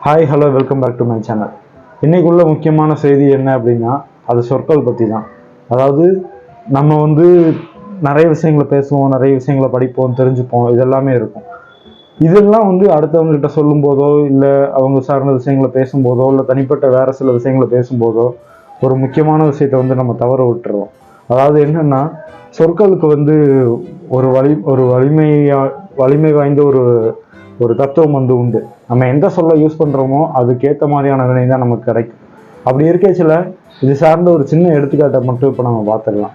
Hi hello welcome back to my channel இன்னைக்குள்ள முக்கியமான செய்தி என்ன அப்படின்னா அது சொற்கள் பற்றி தான் அதாவது நம்ம வந்து நிறைய விஷயங்களை பேசுவோம் நிறைய விஷயங்களை படிப்போம் தெரிஞ்சுப்போம் இதெல்லாமே இருக்கும். இதெல்லாம் வந்து அடுத்தவங்ககிட்ட சொல்லும்போதோ இல்லை அவங்க சார்ந்த விஷயங்களை பேசும்போதோ இல்லை தனிப்பட்ட வேறு சில விஷயங்களை பேசும்போதோ ஒரு முக்கியமான விஷயத்தை வந்து நம்ம தவற விட்டுருவோம் அதாவது என்னென்னா சொற்களுக்கு வந்து ஒரு வலி ஒரு வலிமையா வலிமை வாய்ந்த ஒரு ஒரு தத்துவம் வந்து உண்டு. நம்ம எந்த சொல்ல யூஸ் பண்ணுறோமோ அதுக்கேற்ற மாதிரியான வினை தான் நமக்கு கிடைக்கும். அப்படி இருக்கச்சில் இது சார்ந்த ஒரு சின்ன எடுத்துக்காட்டை மட்டும் இப்போ நம்ம பார்த்துடலாம்.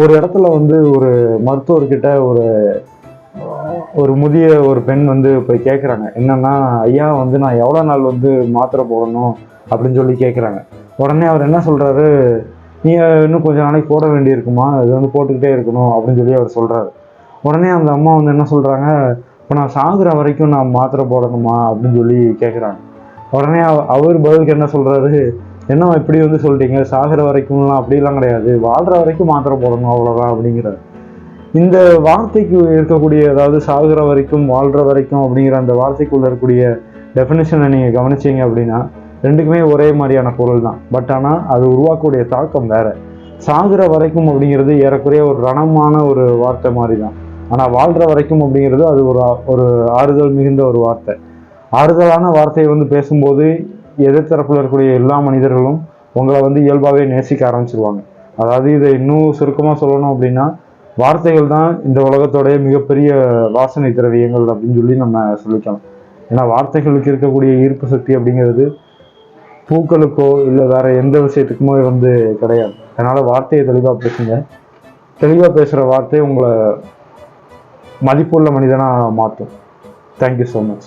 ஒரு இடத்துல வந்து ஒரு மருத்துவர்கிட்ட ஒரு ஒரு முதிய ஒரு பெண் வந்து போய் கேட்குறாங்க என்னென்னா ஐயா வந்து நான் எவ்வளோ நாள் வந்து மாத்திரை போடணும்? அப்படின்னு சொல்லி கேட்குறாங்க உடனே அவர் என்ன சொல்கிறாரு நீ இன்னும் கொஞ்சம் நாளைக்கு போட வேண்டியிருக்குமா? இது வந்து போட்டுக்கிட்டே இருக்கணும். அப்படின்னு சொல்லி அவர் சொல்கிறாரு உடனே அந்த அம்மா வந்து என்ன சொல்கிறாங்க இப்போ நான் சாகுற வரைக்கும் நான் மாத்திரை போடணுமா அப்படின்னு சொல்லி கேட்குறாங்க உடனே அவ- அவர் பதிலுக்கு என்ன சொல்கிறாரு என்ன இப்படி வந்து சொல்லிட்டீங்க சாகுற வரைக்கும்லாம் அப்படிலாம் கிடையாது. வாழ்கிற வரைக்கும் மாத்திரை போடணும் அவ்வளோதான் அப்படிங்கிறார். இந்த வார்த்தைக்கு இருக்கக்கூடிய அதாவது சாகுற வரைக்கும் வாழ்கிற வரைக்கும் அப்படிங்கிற அந்த வார்த்தைக்குள்ள இருக்கக்கூடிய டெஃபினேஷனை நீங்கள் கவனிச்சீங்க அப்படின்னா ரெண்டுக்குமே ஒரே மாதிரியான பொருள் தான். பட் ஆனால் அது உருவாக்கக்கூடிய தாக்கம் வேறு. சாகுற வரைக்கும் அப்படிங்கிறது ஏறக்குறைய ஒரு ரணமான ஒரு வார்த்தை மாதிரி தான். ஆனால் வாழ்கிற வரைக்கும் அப்படிங்கிறது அது ஒரு ஒரு ஆறுதல் மிகுந்த ஒரு வார்த்தை. ஆறுதலான வார்த்தையை வந்து பேசும்போது எதிர்த்தரப்பில் இருக்கக்கூடிய எல்லா மனிதர்களும் உங்களை வந்து இயல்பாகவே நேசிக்க ஆரம்பிச்சிருவாங்க. அதாவது இதை இன்னும் சுருக்கமாக சொல்லணும் அப்படின்னா வார்த்தைகள் தான் இந்த உலகத்தோடைய மிகப்பெரிய வாசனை திரவியங்கள் அப்படின்னு சொல்லி நம்ம சொல்லிக்கலாம். ஏன்னா வார்த்தைகளுக்கு இருக்கக்கூடிய ஈர்ப்பு சக்தி அப்படிங்கிறது பூக்களுக்கோ இல்லை வேற எந்த விஷயத்துக்குமே வந்து கிடையாது. அதனால் வார்த்தையை தெளிவாக பேசுங்க. தெளிவாக பேசுகிற வார்த்தை உங்களை மதிப்புள்ள மனிதனாக மாற்றும் தேங்க்யூ ஸோ மச்